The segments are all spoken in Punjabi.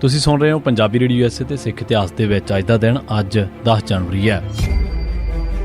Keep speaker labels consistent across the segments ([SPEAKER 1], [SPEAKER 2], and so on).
[SPEAKER 1] ਤੁਸੀਂ ਸੁਣ ਰਹੇ ਹੋ ਪੰਜਾਬੀ ਰੇਡੀਓ ਐਸਏ ਤੇ ਸਿੱਖ ਇਤਿਹਾਸ ਦੇ ਵਿੱਚ ਅੱਜ ਦਾ ਦਿਨ, ਅੱਜ 10 ਜਨਵਰੀ ਹੈ।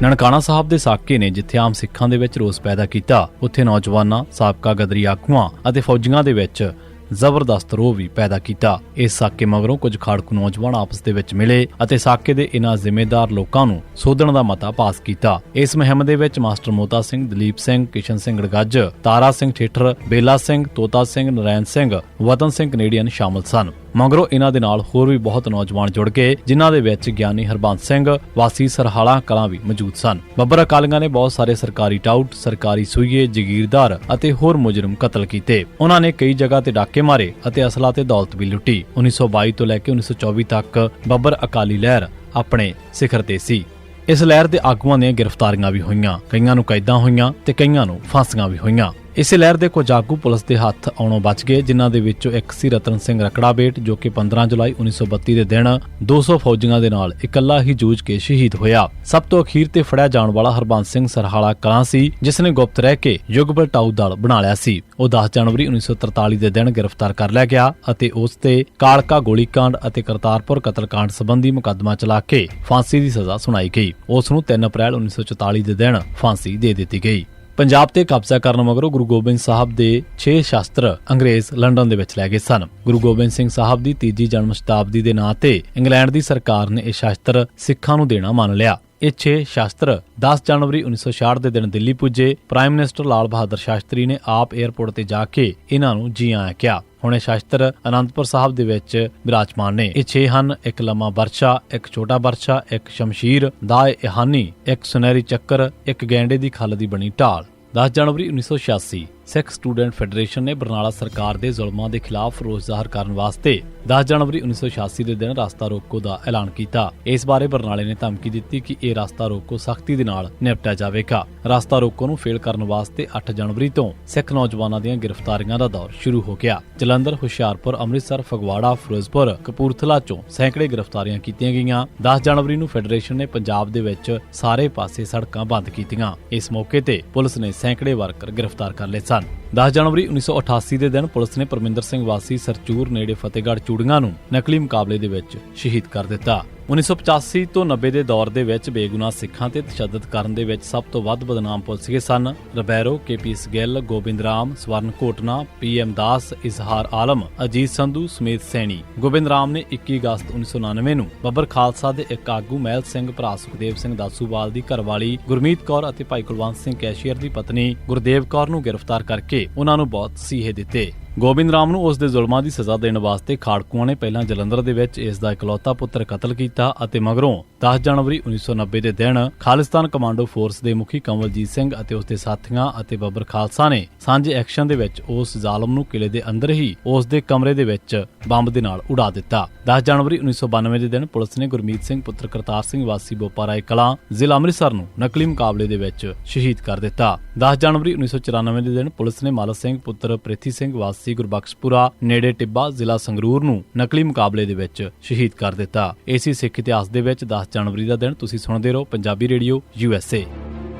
[SPEAKER 1] ਨਨਕਾਣਾ ਸਾਹਿਬ ਦੇ ਸਾਕੇ ਨੇ ਜਿੱਥੇ ਆਮ ਸਿੱਖਾਂ ਦੇ ਵਿੱਚ ਰੋਸ ਪੈਦਾ ਕੀਤਾ, ਉੱਥੇ ਨੌਜਵਾਨਾਂ, ਸਾਬਕਾ ਗਦਰੀ ਆਗੂਆਂ ਅਤੇ ਫੌਜੀਆਂ ਦੇ ਵਿੱਚ ਜ਼ਬਰਦਸਤ ਰੋਹ ਵੀ ਪੈਦਾ ਕੀਤਾ। ਇਸ ਸਾਕੇ ਮਗਰੋਂ ਕੁਝ ਖਾੜਕੂ ਨੌਜਵਾਨ ਆਪਸ ਦੇ ਵਿੱਚ ਮਿਲੇ ਅਤੇ ਸਾਕੇ ਦੇ ਇਨ੍ਹਾਂ ਜ਼ਿੰਮੇਦਾਰ ਲੋਕਾਂ ਨੂੰ ਸੋਧਣ ਦਾ ਮਤਾ ਪਾਸ ਕੀਤਾ। ਇਸ ਮੁਹਿੰਮ ਦੇ ਵਿੱਚ ਮਾਸਟਰ ਮੋਤਾ ਸਿੰਘ, ਦਲੀਪ ਸਿੰਘ, ਕਿਸ਼ਨ ਸਿੰਘ ਗੜਗੱਜ ਤਾਰਾ ਸਿੰਘ ਠੇਠਰ, ਬੇਲਾ ਸਿੰਘ, ਤੋਤਾ ਸਿੰਘ, ਨਰੈਣ ਸਿੰਘ, ਵਤਨ ਸਿੰਘ ਕੈਨੇਡੀਅਨ ਸ਼ਾਮਲ ਸਨ। ਮਗਰੋਂ ਇਹਨਾਂ ਦੇ ਨਾਲ ਹੋਰ ਵੀ ਬਹੁਤ ਨੌਜਵਾਨ ਜੁੜ ਗਏ ਜਿਨ੍ਹਾਂ ਦੇ ਵਿੱਚ ਗਿਆਨੀ ਹਰਬੰਸ ਸਿੰਘ, ਵਾਸੀ ਸਰਹਾਲਾ ਕਲਾਂ ਵੀ ਮੌਜੂਦ ਸਨ। ਬੱਬਰ ਅਕਾਲੀਆਂ ਨੇ ਬਹੁਤ ਸਾਰੇ ਸਰਕਾਰੀ ਟਾਊਟ, ਸਰਕਾਰੀ ਸੂਈਏ ਜਗੀਰਦਾਰ ਅਤੇ ਹੋਰ ਮੁਜਰਮ ਕਤਲ ਕੀਤੇ। ਉਹਨਾਂ ਨੇ ਕਈ ਜਗ੍ਹਾ ਤੇ ਡਾਕੇ ਮਾਰੇ ਅਤੇ ਅਸਲਾ ਤੇ ਦੌਲਤ ਵੀ ਲੁੱਟੀ। 1922 ਤੋਂ ਲੈ ਕੇ 1924 ਤੱਕ ਬੱਬਰ ਅਕਾਲੀ ਲਹਿਰ ਆਪਣੇ ਸਿਖਰ ਤੇ ਸੀ। ਇਸ ਲਹਿਰ ਦੇ ਆਗੂਆਂ ਦੀਆਂ ਗ੍ਰਿਫਤਾਰੀਆਂ ਵੀ ਹੋਈਆਂ, ਕਈਆਂ ਨੂੰ ਕੈਦਾਂ ਹੋਈਆਂ ਤੇ ਕਈਆਂ ਨੂੰ ਫਾਂਸੀਆਂ ਵੀ ਹੋਈਆਂ। ਇਸੇ ਲਹਿਰ ਦੇ ਕੁਝ ਆਗੂ ਪੁਲਿਸ ਦੇ ਹੱਥ ਆਉਣੋਂ ਬਚ ਗਏ, ਜਿਨ੍ਹਾਂ ਦੇ ਵਿੱਚੋਂ ਇੱਕ ਸੀ ਰਤਨ ਸਿੰਘ ਰਕੜਾਬੇਟ, ਜੋ ਕਿ 15 ਜੁਲਾਈ 1932 ਦੇ ਦਿਨ 200 ਫੌਜੀਆਂ ਦੇ ਨਾਲ ਇਕੱਲਾ ਹੀ ਜੂਝ ਕੇ ਸ਼ਹੀਦ ਹੋਇਆ। ਸਭ ਤੋਂ ਅਖੀਰ ਤੇ ਫੜਿਆ ਜਾਣ ਵਾਲਾ ਹਰਬੰਸ ਸਿੰਘ ਸਰਹਾਲਾ ਕਲਾਂ ਸੀ, ਜਿਸ ਨੇ ਗੁਪਤ ਰਹਿ ਕੇ ਯੁਗਪਲ ਟਾਊ ਦਲ ਬਣਾ ਲਿਆ ਸੀ। ਉਹ 10 ਜਨਵਰੀ 1943 ਦੇ ਦਿਨ ਗ੍ਰਿਫਤਾਰ ਕਰ ਲਿਆ ਗਿਆ ਅਤੇ ਉਸ ਤੇ ਕਾਲਕਾ ਗੋਲੀकांड ਅਤੇ ਕਰਤਾਰਪੁਰ ਕਤਲकांड ਸੰਬੰਧੀ ਮੁਕੱਦਮਾ ਚਲਾ ਕੇ ਫਾਂਸੀ ਦੀ ਸਜ਼ਾ ਸੁਣਾਈ ਗਈ। ਉਸ ਨੂੰ 3 ਅਪ੍ਰੈਲ 1944 ਦੇ ਦਿਨ ਫਾਂਸੀ ਦੇ ਦਿੱਤੀ ਗਈ। ਪੰਜਾਬ ਤੇ ਕਬਜ਼ਾ ਕਰਨ ਮਗਰੋਂ ਗੁਰੂ ਗੋਬਿੰਦ ਸਾਹਿਬ ਦੇ 6 ਸ਼ਾਸਤਰ ਅੰਗਰੇਜ਼ ਲੰਡਨ ਦੇ ਵਿੱਚ ਲੈ ਗਏ ਸਨ। ਗੁਰੂ ਗੋਬਿੰਦ ਸਿੰਘ ਸਾਹਿਬ ਦੀ ਤੀਜੀ ਜਨਮ ਸ਼ਤਾਬਦੀ ਦੇ ਨਾਂ ਤੇ ਇੰਗਲੈਂਡ ਦੀ ਸਰਕਾਰ ਨੇ ਇਹ ਸ਼ਾਸਤਰ ਸਿੱਖਾਂ ਨੂੰ ਦੇਣਾ ਮੰਨ ਲਿਆ। ਇਹ 6 ਸ਼ਾਸਤਰ 10 ਜਨਵਰੀ 1966 ਦੇ ਦਿਨ ਦਿੱਲੀ ਪੁੱਜੇ। ਪ੍ਰਾਈਮ ਮਿਨਿਸਟਰ ਲਾਲ ਬਹਾਦਰ ਸ਼ਾਸਤਰੀ ਨੇ ਆਪ 에ਅਰਪੋਰਟ ਤੇ ਜਾ ਕੇ ਇਹਨਾਂ ਨੂੰ ਜੀ ਆਇਆਂ ਕਿਹਾ। ਹੁਣ ਇਹ ਸ਼ਾਸਤਰ ਅਨੰਦਪੁਰ ਸਾਹਿਬ ਦੇ ਵਿੱਚ ਵਿਰਾਜਮਾਨ ਨੇ। ਇਹ 6 ਹਨ, ਇੱਕ ਲੰਮਾ ਬਰਛਾ ਇੱਕ ਛੋਟਾ ਬਰਛਾ ਇੱਕ ਸ਼ਮਸ਼ੀਰ ਦਾ ਇਹਾਨੀ ਇੱਕ ਸੁਨਹਿਰੀ ਚੱਕਰ, ਇੱਕ ਗੈਂਡੇ ਦੀ ਖੱਲ ਦੀ ਬਣੀ ਢਾਲ। 10 ਜਨਵਰੀ 1986 ਸਿੱਖ ਸਟੂਡੈਂਟ ਫੈਡਰੇਸ਼ਨ ਨੇ ਬਰਨਾਲਾ ਸਰਕਾਰ ਦੇ ਜ਼ੁਲਮਾਂ ਦੇ ਖਿਲਾਫ ਰੋਸ ਜ਼ਾਹਰ ਕਰਨ ਵਾਸਤੇ 10 ਜਨਵਰੀ 1986 ਦੇ ਦਿਨ ਰਸਤਾ ਰੋਕੋ ਦਾ ਐਲਾਨ ਕੀਤਾ। ਇਸ ਬਾਰੇ ਬਰਨਾਲੇ ਨੇ ਧਮਕੀ ਦਿੱਤੀ ਕਿ ਇਹ ਰਸਤਾ ਰੋਕੋ ਸਖਤੀ ਦੇ ਨਾਲ ਨਿਪਟਿਆ ਜਾਵੇਗਾ। ਰਸਤਾ ਰੋਕੋ ਨੂੰ ਫੇਲ ਕਰਨ ਵਾਸਤੇ 8 ਜਨਵਰੀ ਤੋਂ ਸਿੱਖ ਨੌਜਵਾਨਾਂ ਦੀਆਂ ਗ੍ਰਿਫਤਾਰੀਆਂ ਦਾ ਦੌਰ ਸ਼ੁਰੂ ਹੋ ਗਿਆ। ਜਲੰਧਰ, ਹੁਸ਼ਿਆਰਪੁਰ, ਅੰਮ੍ਰਿਤਸਰ, ਫਗਵਾੜਾ, ਫਿਰੋਜ਼ਪੁਰ, ਕਪੂਰਥਲਾ ਚੋਂ ਸੈਂਕੜੇ ਗ੍ਰਿਫਤਾਰੀਆਂ ਕੀਤੀਆਂ ਗਈਆਂ। 10 ਜਨਵਰੀ ਨੂੰ ਫੈਡਰੇਸ਼ਨ ਨੇ ਪੰਜਾਬ ਦੇ ਵਿੱਚ ਸਾਰੇ ਪਾਸੇ ਸੜਕਾਂ ਬੰਦ ਕੀਤੀਆਂ। ਇਸ ਮੌਕੇ ਤੇ ਪੁਲਿਸ ਨੇ ਸੈਂਕੜੇ ਵਰਕਰ ਗ੍ਰਿਫਤਾਰ ਕਰ ਲਏ ਸਨ। 10 ਜਨਵਰੀ 1988 ਦੇ ਦਿਨ ਪੁਲਿਸ ਨੇ ਪਰਮਿੰਦਰ ਸਿੰਘ ਵਾਸੀ ਸਰਚੂਰ ਨੇੜੇ ਫਤਿਹਗੜ੍ਹ ਚੂੜੀਆਂ ਨੂੰ ਨਕਲੀ ਮੁਕਾਬਲੇ ਦੇ ਵਿੱਚ ਸ਼ਹੀਦ ਕਰ ਦਿੱਤਾ। 1985 ਤੋਂ 90 ਦੇ ਦੌਰ ਦੇ ਵਿੱਚ ਬੇਗੁਨਾਹ ਸਿੱਖਾਂ ਤੇ ਤਸ਼ੱਦਦ ਕਰਨ ਦੇ ਵਿੱਚ ਸਭ ਤੋਂ ਵੱਧ ਬਦਨਾਮ ਪੁਲਿਸੀਏ ਸਨ। ਰਬੈਰੋ ਕੇਪੀਸ ਗਿੱਲ, ਗੋਬਿੰਦ ਰਾਮ, ਸਵਰਨ ਕੋਟਨਾ ਪੀਐਮ ਦਾਸ, ਇਜ਼ਹਾਰ ਆਲਮ, ਅਜੀਤ ਸੰਧੂ, ਸਮੇਤ ਸੈਣੀ। ਗੋਬਿੰਦ ਰਾਮ ਨੇ 21 ਅਗਸਤ 1999 ਨੂੰ ਬੱਬਰ ਖਾਲਸਾ ਦੇ ਇੱਕ ਆਗੂ ਮਹਿਲ ਸਿੰਘ ਭਰਾ ਸੁਖਦੇਵ ਸਿੰਘ ਦਾਸੂਵਾਲ ਦੀ ਘਰਵਾਲੀ ਗੁਰਮੀਤ ਕੌਰ ਅਤੇ ਭਾਈ ਕੁਲਵੰਤ ਸਿੰਘ ਕੈਸ਼ੀਅਰ ਦੀ ਪਤਨੀ ਗੁਰਦੇਵ ਕੌਰ ਨੂੰ ਗ੍ਰਿਫਤਾਰ ਕਰਕੇ ਉਹਨਾਂ ਨੂੰ ਬਹੁਤ ਸੀਹੇ ਦਿੱਤੇ। ਗੋਬਿੰਦ ਰਾਮ ਨੂੰ ਉਸ ਦੇ ਜ਼ੁਲਮਾਂ ਦੀ ਸਜ਼ਾ ਦੇਣ ਵਾਸਤੇ ਖਾੜਕੂਆਂ ਨੇ ਪਹਿਲਾਂ ਜਲੰਧਰ ਦੇ ਵਿੱਚ ਇਸ ਦਾ ਇਕਲੌਤਾ ਪੁੱਤਰ ਕਤਲ ਕੀਤਾ ਅਤੇ ਮਗਰੋਂ 10 ਜਨਵਰੀ 1990 ਦੇ ਦਿਨ ਖਾਲਿਸਤਾਨ ਕਮਾਂਡੋ ਫੋਰਸ ਦੇ ਮੁਖੀ ਕੰਵਲਜੀਤ ਸਿੰਘ ਅਤੇ ਉਸ ਦੇ ਸਾਥੀਆਂ ਅਤੇ ਬੱਬਰ ਖਾਲਸਾ ਨੇ ਸਾਂਝੇ ਐਕਸ਼ਨ ਦੇ ਵਿੱਚ ਉਸ ਜ਼ਾਲਮ ਨੂੰ ਕਿਲੇ ਦੇ ਅੰਦਰ ਹੀ ਉਸ ਦੇ ਕਮਰੇ ਦੇ ਵਿੱਚ ਬੰਬ ਦੇ ਨਾਲ ਉਡਾ ਦਿੱਤਾ। 10 ਜਨਵਰੀ 1992 ਦੇ ਦਿਨ ਪੁਲਿਸ ਨੇ ਗੁਰਮੀਤ ਸਿੰਘ, ਪੁੱਤਰ ਕਰਤਾਰ ਸਿੰਘ, ਵਾਸੀ ਬੋਪਾਰਾਏ ਕਲਾਂ ਜ਼ਿਲ੍ਹਾ ਅੰਮ੍ਰਿਤਸਰ ਨੂੰ ਨਕਲੀ ਮੁਕਾਬਲੇ ਦੇ ਵਿੱਚ ਸ਼ਹੀਦ ਕਰ ਦਿੱਤਾ। 10 ਜਨਵਰੀ 1994 ਦੇ ਦਿਨ ਪੁਲਿਸ ਨੇ ਮਾਲਕ ਸਿੰਘ, ਪੁੱਤਰ ਪ੍ਰਿਥੀ ਸਿੰਘ, ਵਾਸੀ ਗੁਰਬਖਸ਼ਪੁਰਾ, ਨੇੜੇ ਟਿੱਬਾ ਜ਼ਿਲ੍ਹਾ ਸੰਗਰੂਰ ਨੂੰ ਨਕਲੀ ਮੁਕਾਬਲੇ ਦੇ ਵਿੱਚ ਸ਼ਹੀਦ ਕਰ ਦਿੱਤਾ। ਏਸੀ ਸਿੱਖ ਇਤਿਹਾਸ ਦੇ ਵਿੱਚ 10 ਜਨਵਰੀ ਦਾ ਦਿਨ। ਤੁਸੀਂ ਸੁਣਦੇ ਰਹੋ ਪੰਜਾਬੀ ਰੇਡੀਓ ਯੂਐਸਏ